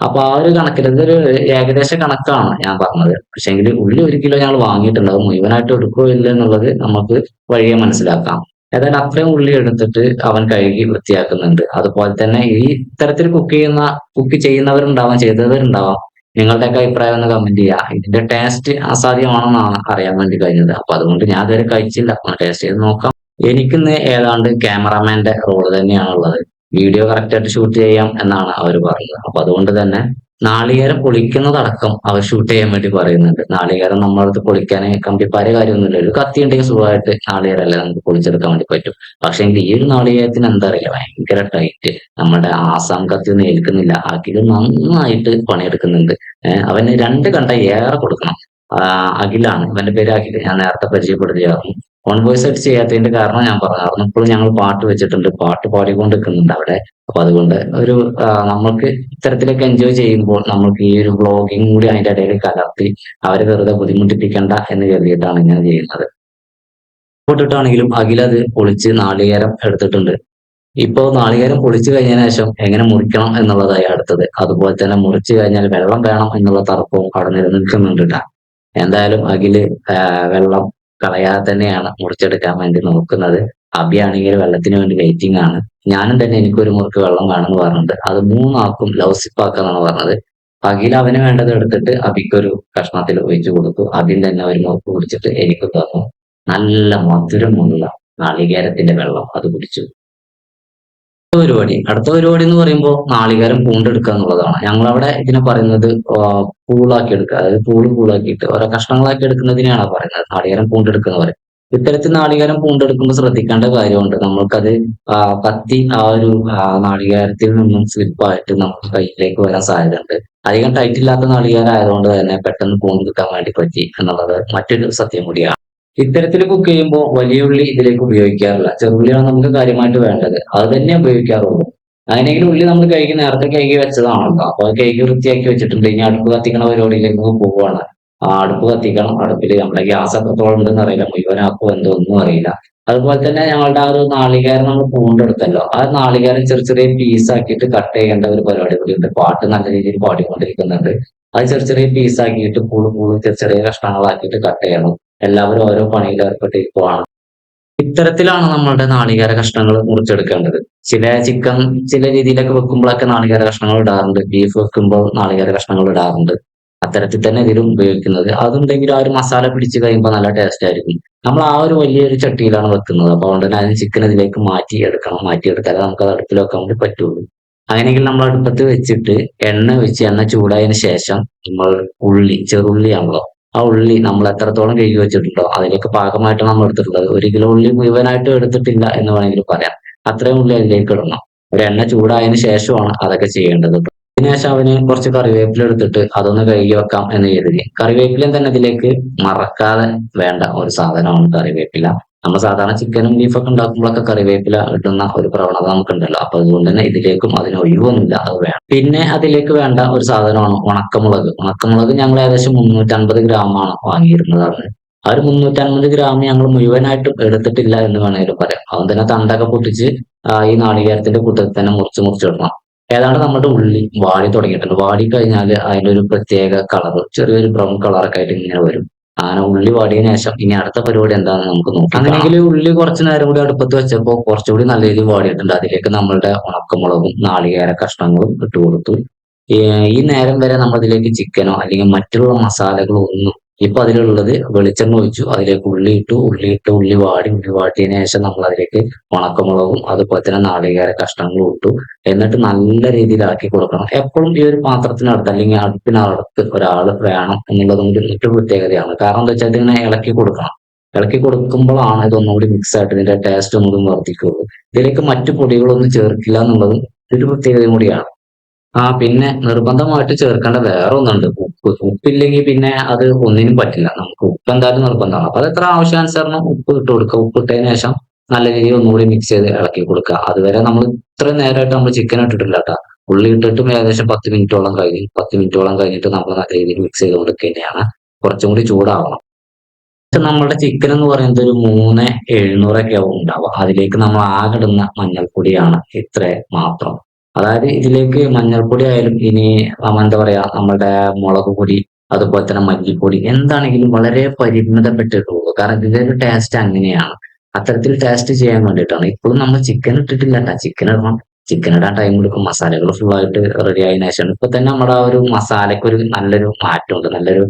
അപ്പൊ ആ ഒരു കണക്കിൽ ഇതൊരു ഏകദേശ കണക്കാണ് ഞാൻ പറഞ്ഞത്. പക്ഷെങ്കിൽ ഉള്ളി ഒരു കിലോ ഞങ്ങൾ വാങ്ങിയിട്ടുണ്ട്. അത് മുഴുവനായിട്ട് എടുക്കുകയോ ഇല്ല എന്നുള്ളത് നമുക്ക് വഴിയെ മനസ്സിലാക്കാം. ഏതായാലും അത്രയും ഉള്ളി എടുത്തിട്ട് അവൻ കഴുകി വൃത്തിയാക്കുന്നുണ്ട്. അതുപോലെ തന്നെ ഈ തരത്തിൽ കുക്ക് ചെയ്യുന്ന കുക്ക് ചെയ്യുന്നവരുണ്ടാവാം ചെയ്തവരുണ്ടാവാം. നിങ്ങളുടെയൊക്കെ അഭിപ്രായം ഒന്ന് കമന്റ് ചെയ്യുക ഇതിന്റെ ടേസ്റ്റ് അസാധ്യമാണെന്നാണ് അറിയാൻ വേണ്ടി കഴിഞ്ഞത്. അപ്പൊ അതുകൊണ്ട് ഞാൻ ഇതുവരെ കഴിച്ചില്ല. ഒന്ന് ടേസ്റ്റ് ചെയ്ത് നോക്കാം. എനിക്കിന്ന് ഏതാണ്ട് ക്യാമറാമാന്റെ റോൾ തന്നെയാണുള്ളത്. വീഡിയോ കറക്റ്റ് ആയിട്ട് ഷൂട്ട് ചെയ്യാം എന്നാണ് അവർ പറഞ്ഞത് അപ്പൊ അതുകൊണ്ട് തന്നെ നാളികേരം പൊളിക്കുന്നതടക്കം അവർ ഷൂട്ട് ചെയ്യാൻ വേണ്ടി പറയുന്നുണ്ട്. നാളികേരം നമ്മളടുത്ത് പൊളിക്കാൻ കമ്പിപ്പാരെ കാര്യമൊന്നുമില്ല. ഒരു കത്തി ഉണ്ടെങ്കിൽ സുഖമായിട്ട് നാളികേരല്ലേ നമുക്ക് പൊളിച്ചെടുക്കാൻ വേണ്ടി പറ്റും. പക്ഷെ എങ്കിൽ ഈ ഒരു നാളികേരത്തിന് എന്താ അറിയില്ല? ഭയങ്കര ടൈറ്റ് നമ്മുടെ ആസാം കത്തി ഒന്നും ഏൽക്കുന്നില്ല. അഖിൽ നന്നായിട്ട് പണിയെടുക്കുന്നുണ്ട്. അവന് രണ്ട് കണ്ട ഏറെ കൊടുക്കണം. അഖിലാണ്. ഇവന്റെ പേര് അഖിൽ ഞാൻ നേരത്തെ പരിചയപ്പെടുത്തിയായിരുന്നു. വോയിസ് ആയിട്ട് ചെയ്യാത്തതിന്റെ കാരണം ഞാൻ പറഞ്ഞു. കാരണം ഇപ്പോഴും ഞങ്ങൾ പാട്ട് വെച്ചിട്ടുണ്ട്. പാട്ട് പാടിക്കൊണ്ട് നിൽക്കുന്നുണ്ട് അവിടെ. അപ്പൊ അതുകൊണ്ട് ഒരു നമ്മൾക്ക് ഇത്തരത്തിലൊക്കെ എൻജോയ് ചെയ്യുമ്പോൾ നമ്മൾക്ക് ഈ ഒരു വ്ളോഗിങ് കൂടി അതിന്റെ ഇടയിൽ കലർത്തി അവരെ വെറുതെ ബുദ്ധിമുട്ടിപ്പിക്കണ്ട എന്ന് കരുതിയിട്ടാണ് ഇങ്ങനെ ചെയ്യുന്നത്. പൊട്ടിട്ടാണെങ്കിലും അഖിലത് പൊളിച്ച് നാളികേരം എടുത്തിട്ടുണ്ട്. ഇപ്പോ നാളികേരം പൊളിച്ചു കഴിഞ്ഞതിന് ശേഷം എങ്ങനെ മുറിക്കണം എന്നുള്ളതായി അടുത്തത്. അതുപോലെ തന്നെ മുറിച്ചു കഴിഞ്ഞാൽ വെള്ളം വേണം എന്നുള്ള തർക്കവും അവിടെ നിലനിൽക്കുന്നുണ്ട് എന്തായാലും അഖിൽ വെള്ളം കളയാതെ തന്നെയാണ് മുറിച്ചെടുക്കാൻ വേണ്ടി നോക്കുന്നത്. അബിയാണെങ്കിൽ വെള്ളത്തിന് വേണ്ടി വെയിറ്റിംഗ് ആണ്. ഞാനും തന്നെ എനിക്കൊരു മുറുക്ക് വെള്ളം വേണമെന്ന് പറഞ്ഞിട്ട് അത് മൂന്നാക്കും ലവ് സിപ്പാക്കാന്നാണ് പറഞ്ഞത്. അഖിൽ അവന് വേണ്ടത് എടുത്തിട്ട് അബിക്കൊരു കഷ്ണത്തിൽ ഒഴിച്ചു കൊടുത്തു. അബിൻ തന്നെ ഒരു മുറുക്ക് കുടിച്ചിട്ട് എനിക്ക് തന്നു. നല്ല മധുരമുള്ള നാളികേരത്തിന്റെ വെള്ളം അത് കുടിച്ചു. പരിപാടി. അടുത്ത പരിപാടി എന്ന് പറയുമ്പോൾ നാളികേരം പൂണ്ടെടുക്കുക എന്നുള്ളതാണ്. ഞങ്ങളവിടെ ഇതിനെ പറയുന്നത് പൂളാക്കി എടുക്കുക അതായത് പൂൾ പൂളാക്കിയിട്ട് ഓരോ കഷ്ണങ്ങളാക്കി എടുക്കുന്നതിനെയാണ് പറയുന്നത്. നാളികേരം എന്ന് പറയും ഇത്തരത്തിൽ നാളികേരം പൂണ്ടെടുക്കുമ്പോൾ ശ്രദ്ധിക്കേണ്ട കാര്യമുണ്ട്. നമ്മൾക്കത് കത്തി ആ ഒരു നാളികേരത്തിൽ നിന്നും സ്ലിപ്പായിട്ട് നമുക്ക് കയ്യിലേക്ക് വരാൻ സാധ്യതയുണ്ട്. അധികം ടൈറ്റ് ഇല്ലാത്ത നാളികേരം ആയതുകൊണ്ട് തന്നെ പെട്ടെന്ന് പൂണ്ട് കിട്ടാൻ വേണ്ടി പറ്റി എന്നുള്ളത് മറ്റൊരു സത്യം കൂടിയാണ്. ഇത്തരത്തിൽ കുക്ക് ചെയ്യുമ്പോൾ വലിയ ഉള്ളി ഇതിലേക്ക് ഉപയോഗിക്കാറില്ല. ചെറുള്ളിയാണ് നമുക്ക് കാര്യമായിട്ട് വേണ്ടത്. അത് തന്നെ ഉപയോഗിക്കാറുള്ളൂ. അങ്ങനെയെങ്കിലും ഉള്ളി നമ്മൾ കഴുകി നേരത്തെ കഴുകി വെച്ചതാണല്ലോ. അപ്പൊ കഴുകി വൃത്തിയാക്കി വെച്ചിട്ടുണ്ട്. ഇനി അടുപ്പ് കത്തിക്കണ പരിപാടിയിലേക്ക് പോവുകയാണ് ആ അടുപ്പ് കത്തിക്കണം. അടുപ്പിൽ നമ്മുടെ ഗ്യാസ് എത്രത്തോളം ഉണ്ടെന്ന് അറിയില്ല. മുഴുവനാക്കോ എന്തോ ഒന്നും അറിയില്ല. അതുപോലെ തന്നെ ഞങ്ങളുടെ ആ ഒരു നാളികേരം നമ്മൾ പൂണ്ടെടുത്തല്ലോ ആ നാളികേരം ചെറിയ ചെറിയ പീസ് ആക്കിയിട്ട് കട്ട് ചെയ്യേണ്ട ഒരു പരിപാടി കൂടി ഉണ്ട്. പാട്ട് നല്ല രീതിയിൽ പാടിക്കൊണ്ടിരിക്കുന്നുണ്ട്. അത് ചെറിയ ചെറിയ പീസ് ആക്കിയിട്ട് പൂൾ പൂൾ ചെറിയ ചെറിയ കഷ്ണങ്ങളാക്കിയിട്ട് കട്ട് ചെയ്യണം. എല്ലാവരും ഓരോ പണിയിൽ ഏർപ്പെട്ടിരിക്കുവാണ്. ഇത്തരത്തിലാണ് നമ്മളുടെ നാളികേര കഷ്ണങ്ങൾ മുറിച്ചെടുക്കേണ്ടത്. ചില ചിക്കൻ ചില രീതിയിലൊക്കെ വെക്കുമ്പോഴൊക്കെ നാളികേര കഷ്ണങ്ങൾ ഇടാറുണ്ട്. ബീഫ് വെക്കുമ്പോൾ നാളികേര കഷ്ണങ്ങൾ ഇടാറുണ്ട്. അത്തരത്തിൽ തന്നെ ഇതിലും ഉപയോഗിക്കുന്നത്. അതുണ്ടെങ്കിൽ ആ ഒരു മസാല പിടിച്ച് കഴിയുമ്പോൾ നല്ല ടേസ്റ്റ് ആയിരിക്കും. നമ്മൾ ആ ഒരു വലിയൊരു ചട്ടിയിലാണ് വെക്കുന്നത്. അപ്പോൾ അതുകൊണ്ട് തന്നെ അതിന് ചിക്കൻ ഇതിലേക്ക് മാറ്റി എടുക്കണം. മാറ്റി എടുക്കാതെ നമുക്ക് അത് അടുപ്പിൽ വെക്കാൻ വേണ്ടി പറ്റുള്ളൂ. അങ്ങനെയെങ്കിൽ നമ്മൾ അടുപ്പത്ത് വെച്ചിട്ട് എണ്ണ വെച്ച് എണ്ണ ചൂടായതിനു ശേഷം നമ്മൾ ഉള്ളി ചെറുള്ളിയാണല്ലോ ആ ഉള്ളി നമ്മൾ എത്രത്തോളം കഴുകി വെച്ചിട്ടുണ്ടോ അതിലേക്ക് പാകമായിട്ടാണ് നമ്മൾ എടുത്തിട്ടുള്ളത്. ഒരു കിലോ ഉള്ളി മുഴുവനായിട്ട് എടുത്തിട്ടില്ല എന്ന് വേണമെങ്കിൽ പറയാം. അത്രയും ഉള്ളി അതിലേക്ക് ഇടണം. ഒരു എണ്ണ ചൂടായതിനു ശേഷമാണ് അതൊക്കെ ചെയ്യേണ്ടത്. അതിനുശേഷം അവന് കുറച്ച് കറിവേപ്പില എടുത്തിട്ട് അതൊന്ന് കഴുകി വെക്കാം എന്ന് കരുതി. കറിവേപ്പിലയും തന്നെ ഇതിലേക്ക് മറക്കാതെ വേണ്ട ഒരു സാധനമാണ് കറിവേപ്പില. നമ്മൾ സാധാരണ ചിക്കനും ബീഫൊക്കെ ഉണ്ടാക്കുമ്പോഴൊക്കെ കറിവേപ്പില ഇടുന്ന ഒരു പ്രവണത നമുക്കുണ്ടല്ലോ. അപ്പൊ അതുകൊണ്ട് തന്നെ ഇതിലേക്കും അതിന് ഒഴിവൊന്നുമില്ല അത് വേണം. പിന്നെ അതിലേക്ക് വേണ്ട ഒരു സാധനമാണ് ഉണക്കമുളക്. ഉണക്കമുളക് ഞങ്ങൾ ഏകദേശം മുന്നൂറ്റൻപത് ഗ്രാമാണ് വാങ്ങിയിരുന്നത് അന്ന്. ആ ഒരു മുന്നൂറ്റൻപത് ഗ്രാം ഞങ്ങൾ മുഴുവനായിട്ടും എടുത്തിട്ടില്ല എന്ന് വേണമെങ്കിലും പറയാം. അതുകൊണ്ട് തന്നെ തണ്ടൊക്കെ പൊട്ടിച്ച് ഈ നാളികേരത്തിന്റെ കൂട്ടത്തിൽ തന്നെ മുറിച്ച് മുറിച്ചിടണം ഏതാണ്ട് നമ്മുടെ ഉള്ളി വാടി തുടങ്ങിയിട്ടുണ്ട്. വാടി കഴിഞ്ഞാൽ അതിന്റെ ഒരു പ്രത്യേക കളർ ചെറിയൊരു ബ്രൗൺ കളറൊക്കെ ആയിട്ട് ഇങ്ങനെ വരും. അങ്ങനെ ഉള്ളി വാടിയതിനു ശേഷം ഇനി അടുത്ത പരിപാടി എന്താണെന്ന് നമുക്ക് നോക്കാം. അങ്ങനെയെങ്കിൽ ഉള്ളി കുറച്ച് നേരം കൂടി അടുപ്പത്ത് വെച്ചപ്പോൾ കുറച്ചുകൂടി നല്ല രീതിയിൽ വാടിയിട്ടുണ്ട്. അതിലേക്ക് നമ്മളുടെ ഉണക്കമുളകും നാളികേര കഷ്ണങ്ങളും ഇട്ട് കൊടുത്തു ഈ നേരം വരെ നമ്മൾ ഇതിലേക്ക് ചിക്കനോ അല്ലെങ്കിൽ മറ്റുള്ള മസാലകളോ ഒന്നും ഇപ്പൊ അതിലുള്ളത് വെളിച്ചെണ്ണ ഒഴിച്ചു. അതിലേക്ക് ഉള്ളി ഇട്ടു. ഉള്ളി ഇട്ട് ഉള്ളി വാടി ഉള്ളി വാട്ടിയതിനു ശേഷം നമ്മൾ അതിലേക്ക് ഉണക്കമുളകും അതുപോലെ തന്നെ നാളികേര കഷ്ണങ്ങളും ഇട്ടു. എന്നിട്ട് നല്ല രീതിയിലാക്കി കൊടുക്കണം. എപ്പോഴും ഈ ഒരു പാത്രത്തിനടുത്ത് അല്ലെങ്കിൽ അടുപ്പിനടുത്ത് ഒരാൾ വേണം എന്നുള്ളതും മറ്റൊരു പ്രത്യേകതയാണ്. കാരണം എന്താ വെച്ചാൽ ഇതിങ്ങനെ ഇളക്കി കൊടുക്കണം. ഇളക്കി കൊടുക്കുമ്പോഴാണ് ഇതൊന്നുകൂടി മിക്സ് ആയിട്ട് ഇതിന്റെ ടേസ്റ്റ് ഒന്നുകൂടി വർദ്ധിക്കുള്ളൂ ഇതിലേക്ക് മറ്റു പൊടികളൊന്നും ചേർക്കില്ല എന്നുള്ളതും ഒരു പ്രത്യേകതയും കൂടിയാണ്. ആ പിന്നെ നിർബന്ധമായിട്ട് ചേർക്കേണ്ട വേറെ ഒന്നുണ്ട് ഉപ്പ് ഉപ്പില്ലെങ്കിൽ പിന്നെ അത് ഒന്നിനും പറ്റില്ല. നമുക്ക് ഉപ്പ് എന്തായാലും നിർബന്ധമാണ്. അപ്പൊ അത് എത്ര ആവശ്യാനുസരണം ഉപ്പ് ഇട്ട് കൊടുക്കുക. ഉപ്പ് ഇട്ടതിന് ശേഷം നല്ല രീതിയിൽ ഒന്നുകൂടി മിക്സ് ചെയ്ത് ഇളക്കി കൊടുക്കുക. അതുവരെ നമ്മൾ ഇത്ര നേരമായിട്ട് നമ്മൾ ചിക്കൻ ഇട്ടിട്ടില്ല കേട്ടോ. ഉള്ളി ഇട്ടിട്ടും ഏകദേശം പത്ത് മിനിറ്റോളം കഴിഞ്ഞു പത്ത് മിനിറ്റോളം കഴിഞ്ഞിട്ട് നമ്മൾ നല്ല രീതിയിൽ മിക്സ് ചെയ്ത് കൊടുക്കുക തന്നെയാണ്. കുറച്ചും കൂടി ചൂടാവണം. നമ്മുടെ ചിക്കൻ എന്ന് പറയുന്നത് ഒരു മൂന്ന് എഴുന്നൂറൊക്കെ ഉണ്ടാവുക അതിലേക്ക് നമ്മൾ ആകെ മഞ്ഞൾപ്പൊടിയാണ് ഇത്ര മാത്രം. അതായത് ഇതിലേക്ക് മഞ്ഞൾപ്പൊടി ആയാലും ഇനി എന്താ പറയാ നമ്മുടെ മുളക് പൊടി അതുപോലെ തന്നെ മല്ലിപ്പൊടി എന്താണെങ്കിലും വളരെ പരിമിതപ്പെട്ടിട്ടുള്ളൂ. കാരണം ഇതിന്റെ ഒരു ടേസ്റ്റ് അങ്ങനെയാണ്. അത്തരത്തിൽ ടേസ്റ്റ് ചെയ്യാൻ വേണ്ടിയിട്ടാണ്. ഇപ്പോഴും നമ്മൾ ചിക്കൻ ഇട്ടിട്ടില്ല കേട്ടോ. ചിക്കൻ ഇടണം. ചിക്കൻ ഇടാൻ ടൈം എടുക്കും. മസാലകൾ ഫുൾ ആയിട്ട് റെഡി ആയതിനു ശേഷമാണ് ഇപ്പൊ തന്നെ നമ്മുടെ ആ ഒരു മസാലയ്ക്ക് ഒരു നല്ലൊരു മാറ്റമുണ്ട്. നല്ലൊരു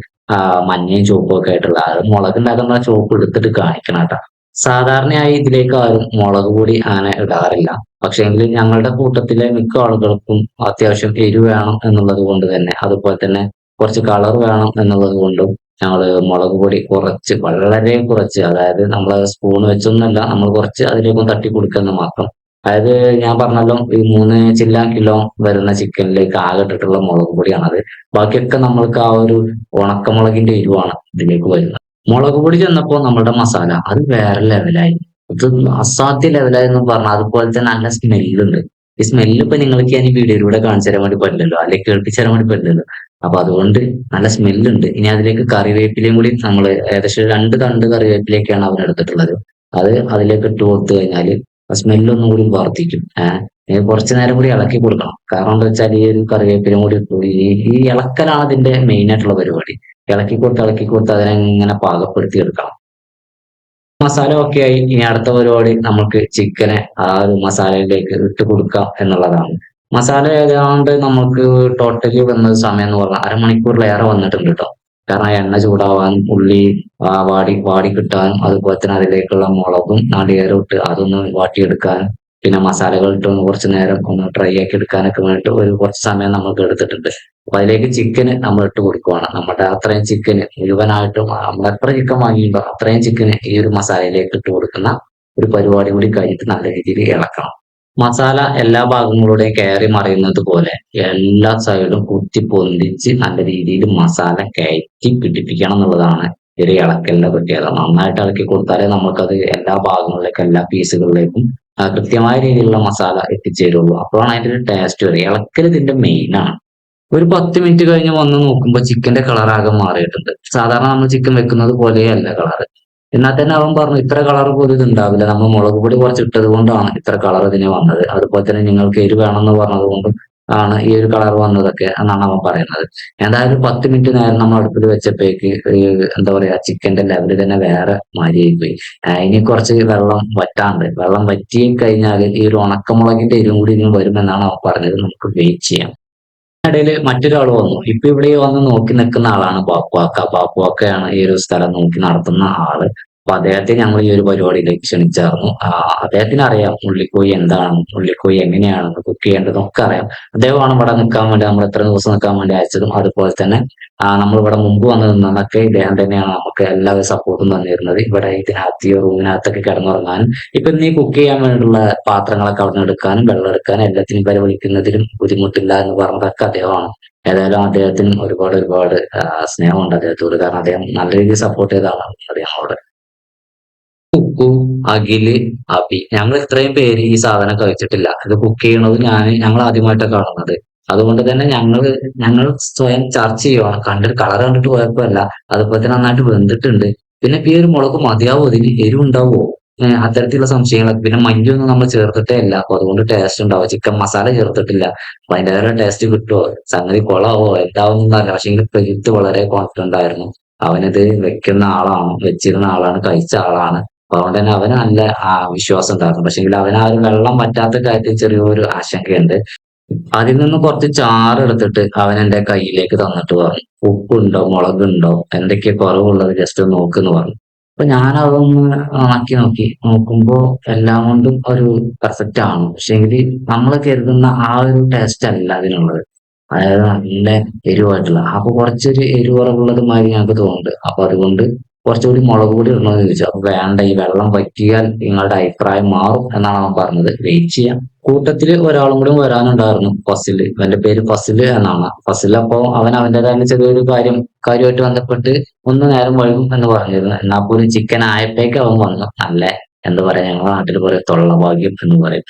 മഞ്ഞയും ചുവപ്പും ഒക്കെ ആയിട്ടുള്ള മുളക് ഉണ്ടാക്കുന്ന ചുവപ്പ് എടുത്തിട്ട് കാണിക്കണം കേട്ടോ. സാധാരണയായി ഇതിലേക്ക് ആരും മുളക് പൊടി അങ്ങനെ ഇടാറില്ല. പക്ഷെ എങ്കിലും ഞങ്ങളുടെ കൂട്ടത്തിലെ മിക്ക ആളുകൾക്കും അത്യാവശ്യം എരിവ് വേണം എന്നുള്ളത് കൊണ്ട് തന്നെ അതുപോലെ തന്നെ കുറച്ച് കളർ വേണം എന്നുള്ളത് കൊണ്ടും ഞങ്ങൾ മുളക് പൊടി കുറച്ച് വളരെ കുറച്ച് അതായത് നമ്മൾ സ്പൂൺ വെച്ചൊന്നുമല്ല നമ്മൾ കുറച്ച് അതിലേക്കും തട്ടി കൊടുക്കുന്ന മാത്രം. അതായത് ഞാൻ പറഞ്ഞല്ലോ ഈ മൂന്ന് ചില്ല കിലോ വരുന്ന ചിക്കനിലേക്ക് ആകെ ഇട്ടിട്ടുള്ള മുളക് പൊടിയാണത്. ബാക്കിയൊക്കെ നമ്മൾക്ക് ആ ഒരു ഉണക്കമുളകിന്റെ എരിവാണ് ഇതിലേക്ക് വരുന്നത്. മുളക് പൊടി ചെന്നപ്പോ നമ്മുടെ മസാല അത് വേറെ ലെവലായി അത് അസാധ്യ ലെവലായി എന്ന് പറഞ്ഞാൽ അതുപോലെ തന്നെ നല്ല സ്മെല്ലുണ്ട് ഈ സ്മെല്ല് ഇപ്പൊ നിങ്ങൾക്ക് ഞാൻ ഈ വീഡിയോയിലൂടെ കാണിച്ചു തരാൻ വേണ്ടി പറ്റില്ലല്ലോ അല്ലെങ്കിൽ കേൾപ്പിച്ചു തരാൻ വേണ്ടി പറ്റില്ലല്ലോ. അപ്പൊ അതുകൊണ്ട് നല്ല സ്മെല്ലുണ്ട് ഇനി അതിലേക്ക് കറിവേപ്പിലയും കൂടി നമ്മൾ ഏകദേശം രണ്ട് തണ്ട് കറിവേപ്പിലേക്കാണ് അവൻ എടുത്തിട്ടുള്ളത്. അത് അതിലേക്ക് ഇട്ട് കൊടുത്തു കഴിഞ്ഞാൽ സ്മെല്ലൊന്നും കൂടി വർദ്ധിക്കും. ഏഹ് കുറച്ചു നേരം കൂടി ഇളക്കി കൊടുക്കണം. കാരണം എന്താ വെച്ചാൽ ഈ ഒരു കറിവേപ്പിലും കൂടി ഈ ഈ ഇളക്കലാണ് അതിന്റെ മെയിൻ ആയിട്ടുള്ള പരിപാടി. ഇളക്കി കൊടുത്ത് ഇളക്കി കൊടുത്ത് അതിനെങ്ങനെ പാകപ്പെടുത്തി എടുക്കണം മസാല ഒക്കെ ആയി. ഇനി അടുത്ത പരിപാടി നമുക്ക് ചിക്കനെ ആ ഒരു മസാലയിലേക്ക് ഇട്ട് കൊടുക്കാം എന്നുള്ളതാണ്. മസാല ഏതാണ്ട് നമുക്ക് ടോട്ടലി വന്ന സമയം എന്ന് പറഞ്ഞാൽ അരമണിക്കൂറിലേറെ വന്നിട്ടുണ്ട് കേട്ടോ. കാരണം എണ്ണ ചൂടാവാനും ഉള്ളി വാടി വാടി കിട്ടാനും അതുപോലെ തന്നെ അതിലേക്കുള്ള മുളകും നാളികേരം ഇട്ട് അതൊന്ന് വാട്ടിയെടുക്കാനും പിന്നെ മസാലകൾ ഇട്ട് ഒന്ന് കുറച്ച് നേരം ഒന്ന് ഡ്രൈ ആക്കി എടുക്കാനൊക്കെ വേണ്ടിയിട്ട് ഒരു കുറച്ച് സമയം നമുക്ക് എടുത്തിട്ടുണ്ട്. അപ്പൊ അതിലേക്ക് ചിക്കന് നമ്മൾ ഇട്ട് കൊടുക്കുവാണ്. നമ്മുടെ അത്രയും ചിക്കന് മുഴുവനായിട്ടും നമ്മൾ എത്ര ചിക്കൻ വാങ്ങിയിട്ടുണ്ടോ അത്രയും ചിക്കന് ഈ ഒരു മസാലയിലേക്ക് ഇട്ട് കൊടുക്കുന്ന ഒരു പരിപാടി കൂടി കഴിഞ്ഞിട്ട് നല്ല രീതിയിൽ ഇളക്കണം. മസാല എല്ലാ ഭാഗങ്ങളുടെയും കയറി മറിയുന്നത് പോലെ എല്ലാ സൈഡും കുത്തി പൊന്തിച്ച് നല്ല രീതിയിൽ മസാല കയറ്റി പിടിപ്പിക്കണം എന്നുള്ളതാണ് ഒരു ഇളക്കലിന്റെ പ്രത്യേകത. നന്നായിട്ട് ഇളക്കി കൊടുത്താലേ നമുക്കത് എല്ലാ ഭാഗങ്ങളിലേക്കും എല്ലാ പീസുകളിലേക്കും കൃത്യമായ രീതിയിലുള്ള മസാല എത്തിച്ചേരുള്ളൂ. അപ്പോഴാണ് അതിന്റെ ഒരു ടേസ്റ്റ് വരിക. ഇളക്കൽ ഇതിന്റെ മെയിൻ ആണ്. ഒരു പത്ത് മിനിറ്റ് കഴിഞ്ഞ് വന്ന് നോക്കുമ്പോൾ ചിക്കന്റെ കളർ ആകെ മാറിയിട്ടുണ്ട്. സാധാരണ നമ്മൾ ചിക്കൻ വെക്കുന്നത് പോലെയല്ല കളർ എന്നാൽ തന്നെ അവൻ പറഞ്ഞു ഇത്ര കളർ പോലും ഇത് ഉണ്ടാവില്ല. നമ്മൾ മുളക് പൊടി കുറച്ച് ഇട്ടത് കൊണ്ടാണ് ഇത്ര കളർ ഇതിന് വന്നത്. അതുപോലെ തന്നെ നിങ്ങൾക്ക് എരിവ് വേണമെന്ന് പറഞ്ഞത് കൊണ്ടും ആണ് ഈ ഒരു കളർ വന്നതൊക്കെ എന്നാണ് അവൻ പറയുന്നത്. എന്തായാലും പത്ത് മിനിറ്റ് നേരം നമ്മൾ അടുപ്പിൽ വെച്ചപ്പോഴേക്ക് എന്താ പറയാ ചിക്കന്റെ ലെവൽ തന്നെ വേറെ മാറിയായി പോയി ആ, ഇനി കുറച്ച് വെള്ളം വറ്റാണ്ട് വെള്ളം വറ്റി കഴിഞ്ഞാൽ ഈ ഒരു ഉണക്കമുളകിന്റെ എരിവും കൂടി ഇനി വരുമെന്നാണ് അവൻ പറഞ്ഞത്. നമുക്ക് വെയിറ്റ് ചെയ്യാം. ഇടയിൽ മറ്റൊരാൾ വന്നു. ഇപ്പൊ ഇവിടെ വന്ന് നോക്കി നിൽക്കുന്ന ആളാണ് ബാപ്പുവാക്ക ബാപ്പുവാക്കയാണ് ഈ ഒരു സ്ഥലം നോക്കി നടത്തുന്ന ആൾ. അപ്പൊ അദ്ദേഹത്തെ ഞങ്ങൾ ഈ ഒരു പരിപാടിയിലേക്ക് ക്ഷണിച്ചായിരുന്നു. അദ്ദേഹത്തിന് അറിയാം ഉള്ളിക്കോയി എന്താണ് ഉള്ളിക്കോയി എങ്ങനെയാണെന്ന് കുക്ക് ചെയ്യേണ്ടതൊക്കെ അറിയാം. അദ്ദേഹമാണ് ഇവിടെ നിൽക്കാൻ വേണ്ടി നമ്മൾ എത്ര ദിവസം നിൽക്കാൻ വേണ്ടി അയച്ചതും അതുപോലെ തന്നെ നമ്മൾ ഇവിടെ മുമ്പ് വന്ന് നിന്നതൊക്കെ ഇദ്ദേഹം തന്നെയാണ് നമുക്ക് എല്ലാവരും സപ്പോർട്ടും തന്നിരുന്നത്. ഇവിടെ ഇതിനകത്ത് ഈ റൂമിനകത്തൊക്കെ കിടന്നുറങ്ങാനും ഇപ്പൊ നീ കുക്ക് ചെയ്യാൻ വേണ്ടിയുള്ള പാത്രങ്ങളൊക്കെ അവിടെ നിന്ന് എടുക്കാനും വെള്ളം എടുക്കാനും എല്ലാത്തിനും പരിപാലിക്കുന്നതിലും ബുദ്ധിമുട്ടില്ല എന്ന് പറഞ്ഞതൊക്കെ അദ്ദേഹമാണ്. ഏതായാലും അദ്ദേഹത്തിനും ഒരുപാട് ഒരുപാട് സ്നേഹമുണ്ട് അദ്ദേഹത്തോട്. കാരണം അദ്ദേഹം നല്ല രീതിയിൽ സപ്പോർട്ട് ചെയ്താണ് അദ്ദേഹങ്ങളോട് കുക്കു അഖിൽ അബി. ഞങ്ങൾ ഇത്രയും പേര് ഈ സാധനം കഴിച്ചിട്ടില്ല. അത് കുക്ക് ചെയ്യണത് ഞാൻ ഞങ്ങൾ ആദ്യമായിട്ടാണ് കാണുന്നത്. അതുകൊണ്ട് തന്നെ ഞങ്ങൾ ഞങ്ങൾ സ്വയം ചർച്ച ചെയ്യുവാണ്. കണ്ടിട്ട് കളർ കണ്ടിട്ട് കുഴപ്പമില്ല അതുപോലെ തന്നെ നന്നായിട്ട് വെന്തിട്ടുണ്ട്. പിന്നെ ഈ ഒരു മുളക് മതിയാവോ? ഇതിന് എരിവുണ്ടാവോ? അത്തരത്തിലുള്ള സംശയങ്ങളൊക്കെ. പിന്നെ മഞ്ഞൊന്നും നമ്മൾ ചേർത്തിട്ടേ ഇല്ല. അപ്പൊ അതുകൊണ്ട് ടേസ്റ്റ് ഉണ്ടാവും? ചിക്കൻ മസാല ചേർത്തിട്ടില്ല. അപ്പൊ അതിന്റെതായ ടേസ്റ്റ് കിട്ടുമോ സംഗതി കൊളാവോ എന്താവുന്നല്ല പക്ഷെ എങ്കിൽ പ്രജിത്ത് വളരെ കോൺഫിഡന്റ് ആയിരുന്നു. അവനിത് വെക്കുന്ന ആളാണ് വെച്ചിരുന്ന ആളാണ് കഴിച്ച ആളാണ്. അതുകൊണ്ട് തന്നെ അവന് നല്ല ആ വിശ്വാസം ഉണ്ടായിരുന്നു. പക്ഷെങ്കിൽ അവന് ആ ഒരു വെള്ളം പറ്റാത്ത കാര്യത്തിൽ ചെറിയൊരു ആശങ്കയുണ്ട്. അതിൽ നിന്ന് കുറച്ച് ചാറ് എടുത്തിട്ട് അവൻ എന്റെ കയ്യിലേക്ക് തന്നിട്ട് പറഞ്ഞു. ഉപ്പുണ്ടോ? മുളകുണ്ടോ? എന്തൊക്കെ കുറവുള്ളത്? ജസ്റ്റ് നോക്കുന്നു പറഞ്ഞു. അപ്പൊ ഞാൻ അതൊന്ന് ആക്കി നോക്കി. നോക്കുമ്പോ എല്ലാം കൊണ്ടും ഒരു പെർഫെക്റ്റ് ആണ്. പക്ഷെങ്കിൽ നമ്മൾ കരുതുന്ന ആ ഒരു ടേസ്റ്റ് അല്ല അതിനുള്ളത്. അതായത് നല്ല എരിവായിട്ടുള്ള. അപ്പൊ കുറച്ചൊരു എരിവുറവുള്ളത് മാതിരി ഞങ്ങൾക്ക് തോന്നുന്നുണ്ട്. അപ്പൊ അതുകൊണ്ട് കുറച്ചുകൂടി മുളക് പൊടി ഇടണമെന്ന് ചോദിച്ചു. അപ്പൊ വേണ്ട ഈ വെള്ളം വറ്റിയാൽ നിങ്ങളുടെ അഭിപ്രായം മാറും എന്നാണ് അവൻ പറഞ്ഞത്. വെയിറ്റ് ചെയ്യാം. കൂട്ടത്തിൽ ഒരാളും കൂടി വരാനുണ്ടായിരുന്നു ഫസിൽ. അവന്റെ പേര് ഫസിൽ എന്നാണ്. ഫസിൽ അപ്പോ അവൻ അവന്റേതായ ചെറിയൊരു കാര്യം കാര്യമായിട്ട് ബന്ധപ്പെട്ട് ഒന്ന് നേരം വഴുകും എന്ന് പറഞ്ഞിരുന്നു. എന്നാൽ പോലും ചിക്കൻ ആയപ്പോഴേക്ക് അവൻ വന്നു. നല്ല എന്താ പറയാ. ഞങ്ങളുടെ നാട്ടിൽ പറയും തൊള്ള ഭാഗ്യം എന്ന് പറയും.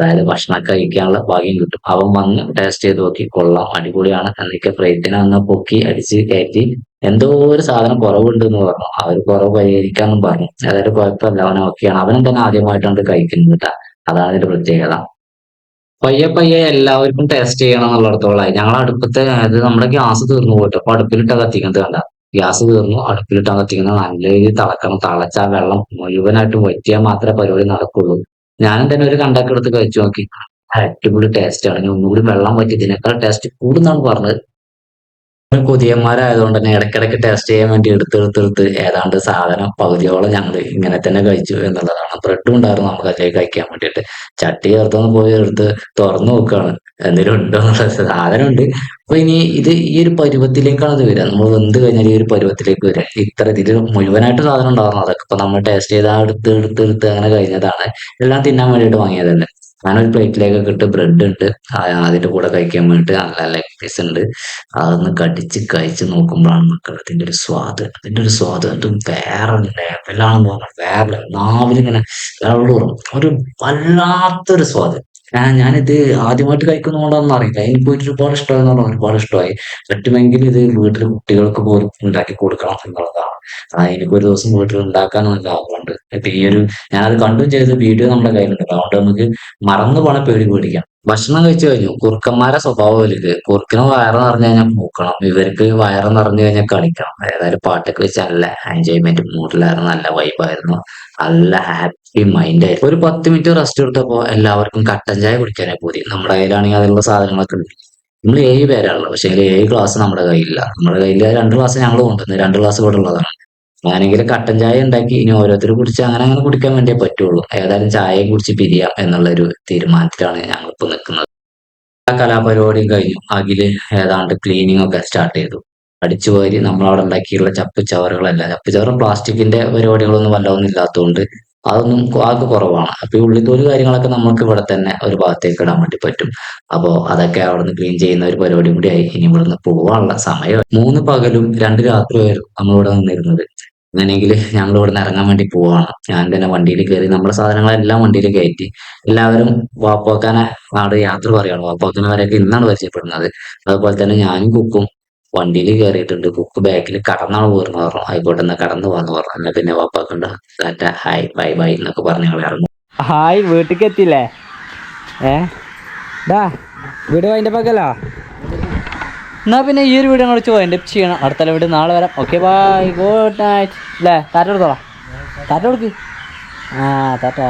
അതായത് ഭക്ഷണം കഴിക്കാനുള്ള ഭാഗ്യം കിട്ടും. അവൻ വന്ന് ടേസ്റ്റ് ചെയ്ത് നോക്കി. കൊള്ളാം അടിപൊളിയാണ്. എന്നൊക്കെ ഫ്രൈറ്റിനെ ഒന്ന് പൊക്കി അടിച്ച് കയറ്റി. എന്തോ ഒരു സാധനം കുറവുണ്ട് എന്ന് പറഞ്ഞു. അവർ കുറവ് പരിഹരിക്കാന്നും പറഞ്ഞു. അതായത് കുഴപ്പമില്ല. അവൻ ഓക്കെയാണ്. അവനും തന്നെ ആദ്യമായിട്ടാണ് കഴിക്കുന്നത് അതാണ് അതിന്റെ പ്രത്യേകത. പയ്യെ പയ്യെ എല്ലാവർക്കും ടേസ്റ്റ് ചെയ്യണം എന്നുള്ളിടത്തോളായി ഞങ്ങൾ അടുപ്പത്തെ അതായത് നമ്മുടെ ഗ്യാസ് തീർന്നു പോയിട്ട്. അപ്പൊ അടുപ്പിലിട്ട് കത്തിക്കുന്നത് കണ്ട. ഗ്യാസ് തീർന്നു അടുപ്പിലിട്ടാ കത്തിക്കുന്നത്. നല്ല രീതിയിൽ തിളക്കണം. തിളച്ചാൽ വെള്ളം മുഴുവനായിട്ട് വറ്റിയാൽ മാത്രമേ പരിപാടി നടക്കുള്ളൂ. ഞാനും തന്നെ ഒരു കണ്ടൊക്കെ എടുത്ത് കഴിച്ചു നോക്കി. അടിപൊളി ടേസ്റ്റ് ആണ്. ഒന്നുകൂടി വെള്ളം പറ്റി ഇതിനേക്കാൾ ടേസ്റ്റ് കൂടുന്നാണ് പറഞ്ഞത്. കൊതിയന്മാരായതുകൊണ്ട് തന്നെ ഇടയ്ക്കിടയ്ക്ക് ടേസ്റ്റ് ചെയ്യാൻ വേണ്ടി എടുത്ത് എടുത്ത് എടുത്ത് ഏതാണ്ട് സാധനം പകുതിയോളം ഞങ്ങൾ ഇങ്ങനെ തന്നെ കഴിച്ചു എന്നുള്ളതാണ്. ബ്രെഡും ഉണ്ടായിരുന്നു നമുക്ക് അതിലേക്ക് കഴിക്കാൻ വേണ്ടിയിട്ട്. ചട്ടി ചേർത്തൊന്ന് പോയി എടുത്ത് തുറന്നു നോക്കുകയാണ് എന്തെങ്കിലും ഉണ്ടോ സാധനം ഉണ്ട് അപ്പൊ ഇനി ഇത് ഈ ഒരു പരുവത്തിലേക്കാണ് അത് വരിക. നമ്മൾ വെന്ത് കഴിഞ്ഞാൽ ഈ ഒരു പരുവത്തിലേക്ക് വരിക. ഇത്ര ഇതിൽ മുഴുവനായിട്ട് സാധനം ഉണ്ടാവുന്നത് അതൊക്കെ ഇപ്പൊ നമ്മൾ ടേസ്റ്റ് ചെയ്ത് എടുത്ത് എടുത്ത് എടുത്ത് അങ്ങനെ കഴിഞ്ഞതാണ്. എല്ലാം തിന്നാൻ വേണ്ടിയിട്ട് വാങ്ങിയതല്ലേ? ഞാനൊരു പ്ലേറ്റിലേക്കൊക്കെ ഇട്ട് ബ്രെഡ് ഉണ്ട്. അതിന്റെ കൂടെ കഴിക്കാൻ വേണ്ടിയിട്ട് നല്ല ലെഗ് പീസ് ഉണ്ട്. അതൊന്ന് കടിച്ച് കഴിച്ച് നോക്കുമ്പോഴാണ് മക്കൾ അതിന്റെ ഒരു സ്വാദ്. അതിന്റെ ഒരു സ്വാദ് അത് വേറെ ലെവലാണെന്ന് പറഞ്ഞാൽ വേറെ. നാവിലിങ്ങനെ വെള്ളം ഒരു വല്ലാത്തൊരു സ്വാദ്. ഞാൻ ഞാനിത് ആദ്യമായിട്ട് കഴിക്കുന്നതുകൊണ്ടാണെന്ന് അറിയില്ല. എനിക്ക് ഒരുപാട് ഇഷ്ടമായെന്ന് പറഞ്ഞാൽ ഒരുപാട് ഇഷ്ടമായി. പറ്റുമെങ്കിൽ ഇത് വീട്ടിൽ കുട്ടികൾക്ക് പോലും ഉണ്ടാക്കി കൊടുക്കണം എന്നുള്ളതാണ്. ആ എനിക്ക് ഒരു ദിവസം വീട്ടിൽ ഉണ്ടാക്കാൻ നല്ല ആഗ്രഹമുണ്ട് ഇപ്പൊ ഈ ഒരു ഞാനത് കണ്ടും ചെയ്ത് വീഡിയോ നമ്മുടെ കയ്യിലുണ്ട്. അതുകൊണ്ട് നമുക്ക് മറന്നു പോണ പേടി പേടിക്കാം. ഭക്ഷണം കഴിച്ചു കഴിഞ്ഞു. കുറുക്കന്മാരെ സ്വഭാവം വലുത്. കുറുക്കിന് വയറ് നിറഞ്ഞു കഴിഞ്ഞാൽ പൂക്കണം. ഇവർക്ക് വയറ് നിറഞ്ഞു കഴിഞ്ഞാൽ കളിക്കണം. ഏതായാലും പാട്ടൊക്കെ വെച്ച് നല്ല എൻജോയ്മെന്റ് മൂഡിലായിരുന്നു. നല്ല വൈബായിരുന്നു നല്ല ഹാപ്പി മൈൻഡ് ആയിരുന്നു. ഒരു പത്ത് മിനിറ്റ് റെസ്റ്റ് എടുത്തപ്പോ എല്ലാവർക്കും കട്ടൻ ചായ കുടിക്കാനേ പോയി. നമ്മുടെ കയ്യിലാണെങ്കിൽ അതിനുള്ള സാധനങ്ങളൊക്കെ ഉണ്ട്. നമ്മൾ ഏഴ് പേരാണുള്ളത് പക്ഷേ ഏഴ് ക്ലാസ് നമ്മുടെ കയ്യിലില്ല. നമ്മുടെ കയ്യിൽ രണ്ട് ക്ലാസ് ഞങ്ങൾ കൊണ്ടുവന്നു. രണ്ട് ക്ലാസ് ഇവിടെ ഉള്ളതാണ്. ഞാനെങ്കിൽ കട്ടൻ ചായ ഉണ്ടാക്കി ഇനി ഓരോരുത്തർ കുടിച്ച് അങ്ങനെ അങ്ങനെ കുടിക്കാൻ വേണ്ടിയേ പറ്റുള്ളൂ. ഏതായാലും ചായയും കുടിച്ച് പിരിയാം എന്നുള്ള ഒരു തീരുമാനത്തിലാണ് ഞങ്ങൾ ഞങ്ങളിപ്പോൾ നിൽക്കുന്നത്. ആ കലാപരിപാടിയും കഴിഞ്ഞു. അഖിൽ ഏതാണ്ട് ക്ലീനിങ് ഒക്കെ സ്റ്റാർട്ട് ചെയ്തു. അടിച്ചുവാരി നമ്മളവിടെ ഉണ്ടാക്കിയുള്ള ചപ്പ് ചവറുകളല്ല ചപ്പ് ചവറും പ്ലാസ്റ്റിക്കിന്റെ പരിപാടികളൊന്നും വല്ലതൊന്നും ഇല്ലാത്തതുകൊണ്ട് അതൊന്നും ആകെ കുറവാണ്. അപ്പൊ ഈ ഉള്ളിത്തോൽ കാര്യങ്ങളൊക്കെ നമുക്ക് ഇവിടെ തന്നെ ഒരു ഭാഗത്തേക്ക് ഇടാൻ വേണ്ടി പറ്റും. അപ്പോൾ അതൊക്കെ അവിടുന്ന് ക്ലീൻ ചെയ്യുന്ന ഒരു പരിപാടി കൂടി ആയി. ഇനി നിന്ന് പോകാനുള്ള സമയം. മൂന്ന് പകലും രണ്ട് രാത്രിയായിരുന്നു നമ്മളിവിടെ നിന്നിരുന്നത്. അങ്ങനെയെങ്കിൽ ഞങ്ങൾ ഇവിടെ നിന്ന് ഇറങ്ങാൻ വേണ്ടി പോവാണ്. ഞാൻ തന്നെ വണ്ടിയിൽ കയറി നമ്മുടെ സാധനങ്ങളെല്ലാം വണ്ടിയിൽ കയറ്റി എല്ലാവരും വാപ്പാക്കാനെ നാട് യാത്ര പറയാണ്. വാപ്പാക്കാനെ ഇന്നാണ് പരിചയപ്പെടുന്നത്. അതുപോലെ തന്നെ ഞാനും കുക്കും വണ്ടിയിൽ കയറിയിട്ടുണ്ട് കുക്ക് ബാക്കിൽ കടന്നാണ് പോരുന്ന പറഞ്ഞു. ആയിക്കോട്ടെ എന്നാ കടന്നു പോകാന്ന് പറഞ്ഞു. എന്നാ പിന്നെ വാപ്പാക്കുണ്ട് ടാറ്റ ഹായ് ബൈ ബൈ എന്നൊക്കെ പറഞ്ഞ് ഞങ്ങൾ ഇറങ്ങും
ഹായ് വീട്ടിലേക്ക് എത്തിയില്ലേ? ഏ? ഡാ വീട് അതിന്റെ പകലോ എന്നാ പിന്നെ ഈ ഒരു വീഡിയോ കൂടെ വെച്ച് വൈൻഡ് ചെയ്യണം. അടുത്ത വീട് നാളെ വരാം. ഓക്കെ ബൈ ഗുഡ് നൈറ്റ് അല്ലേ താറ്റ കൊടുത്തോളാം. താറ്റ കൊടുക്ക്. ആ താറ്റ